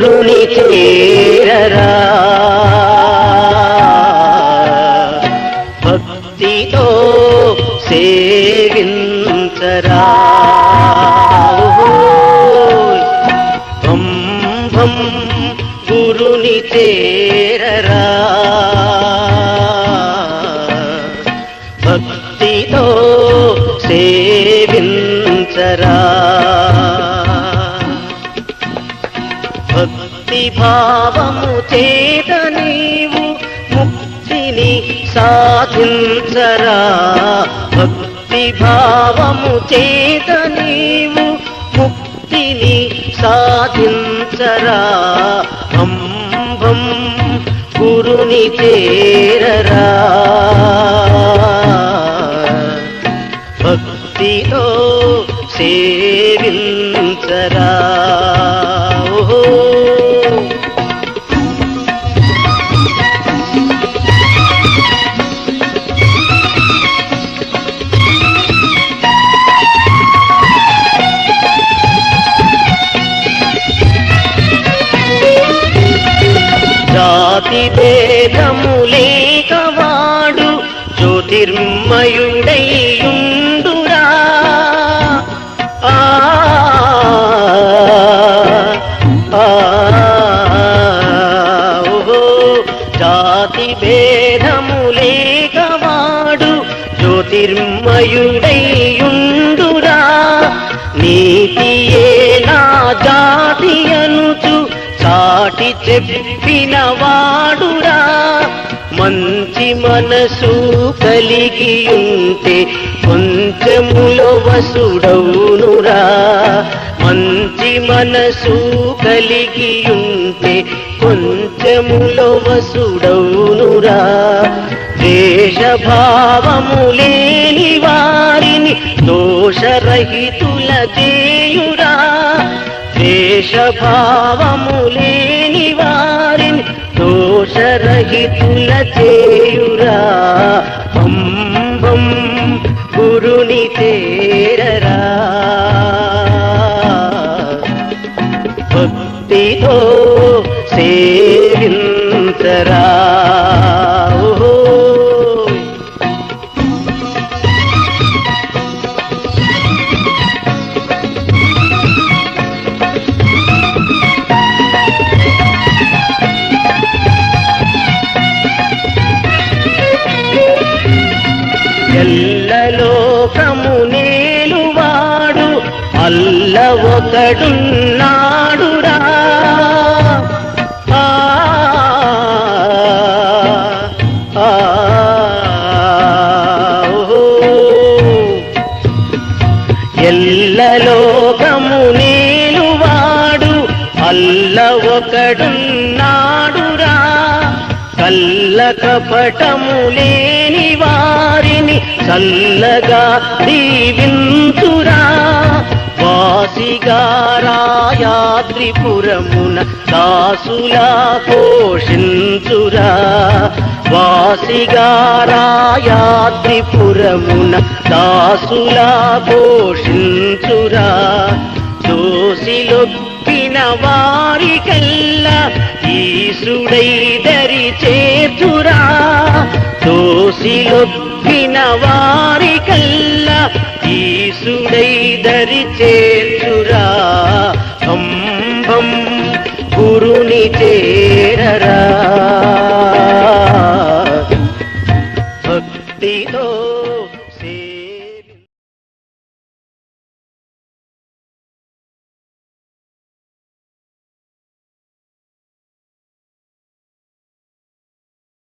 గురుని చేరరా భక్తితో సేవించరా. బంభం గురుని చేరరా. భక్తితో సేవించరా. భావము చేత నీవు ముక్తిని సాధించరా. భక్తి భావము చేత నీవు ముక్తిని సాధించరా. అంబం గురుని చేరరా. భక్తితో సేవించరా. జాతి భేదము లేకవాడు జ్యోతిర్మయుడైయుండురా. ఆ జాతి భేదము లేకవాడు జ్యోతిర్మయుడైయుండురా. నీతియే నా జాతి అనుచు చాటి చెప్పిన వాడురా మంచి మనసు కలిగి ఉంటే కొంచెములో వసుడవునురా. మంచి మనసు కలిగి ఉంటే కొంచెములో వసుడవునురా. దేశభావము లేని వారిని దోషరహితుల చేయురా. దేశభావము దోషరహితుల చేయురా. అంబం గురుని చేరరా. భక్తితో సేవింతరా ఎల్లలోకము నేలువాడు అల్ల ఒకడున్నాడురా. ఆ, ఆ, ఓహో. ఎల్లలోకము నేలువాడు అల్ల ఒకడున్నాడురా. కల్ల కపటము లేనివా చల్లగా దీవింతురా దీవించురా. వాసిగారాయాద్రిపురమున దాసులా పోషించురా. వాసిగారాయాద్రిపురమున దాసులా పోషించురా. దోసిలొప్పిన వారికల్లా ఈసుడై దరి చేతురా వారి కల్లా ఈసుడై దరి చేతురా. హం హం గురుని చే